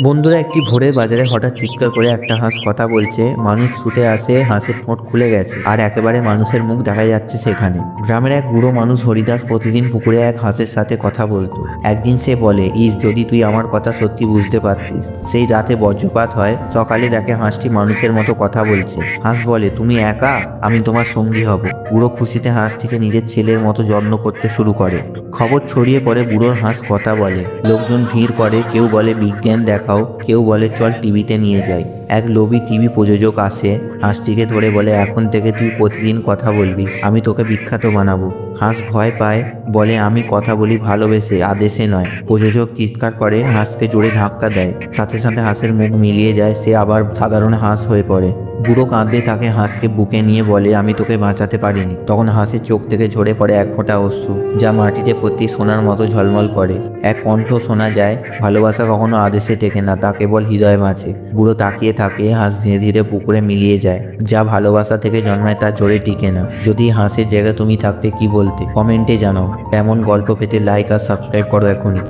বন্ধুরা একটি ভোরের বাজারে হঠাৎ চিৎকার করে একটা হাঁস কথা বলছে, মানুষ ছুটে আসে, হাঁসের ঠোঁট খুলে গেছে আর একেবারে মানুষের মুখ দেখা যাচ্ছে সেখানে। গ্রামের এক বুড়ো মানুষ হরিদাস প্রতিদিন পুকুরে এক হাঁসের সাথে কথা বলতো। একদিন সে বলে, ইস, যদি তুই আমার কথা সত্যি বুঝতে পারতিস, সেই রাতে বজ্রপাত হয়, সকালে দেখে হাঁসটি মানুষের মতো কথা বলছে। হাঁস বলে, তুমি একা? আমি তোমার সঙ্গী হব। বুড়ো খুশিতে হাঁসটিকে নিজের ছেলের মতো যত্ন করতে শুরু করে। খবর ছড়িয়ে পড়ে বুড়োর হাঁস কথা বলে। লোকজন ভিড় করে, কেউ বলে, বিজ্ঞান দেখাও। কেউ বলে, চল টিভিতে নিয়ে যাই। এক লোভী টিভি প্রযোজক আসে, হাঁসটিকে ধরে বলে, এখন থেকে তুই প্রতিদিন কথা বলবি, আমি তোকে বিখ্যাত বানাবো। হাঁস ভয় পায়, বলে, আমি কথা বলি ভালোবেসে, আদেশে নয়। প্রযোজক চিৎকার করে, হাঁসকে জোরে ধাক্কা দেয়। সাথে সাথে হাঁসের মুখ মিলিয়ে যায়, সে আবার সাধারণ হাঁস হয়ে পড়ে। বুড়ো কাঁদতে তাকে হাঁসকে বুকে নিয়ে বলে, আমি তোকে বাঁচাতে পারিনি। তখন হাঁসের চোখ থেকে ঝরে পড়ে এক ফোঁটা অশ্রু, যা মাটিতে প্রতি সোনার মতো ঝলমল করে। এক কণ্ঠ শোনা যায়, ভালোবাসা কখনো আদেশে টেকে না, তা কেবল হৃদয় বাঁচে। বুড়ো তাকিয়ে থাকে, হাঁস ধীরে ধীরে পুকুরে মিলিয়ে যায়, যা ভালোবাসা থেকে জন্মায়, তা জোরে টিকে না। যদি হাঁসের জায়গায় তুমি থাকতে, কি বলতে? কমেন্টে জানাও। এমন গল্প পেতে লাইক আর সাবস্ক্রাইব করো এখনই।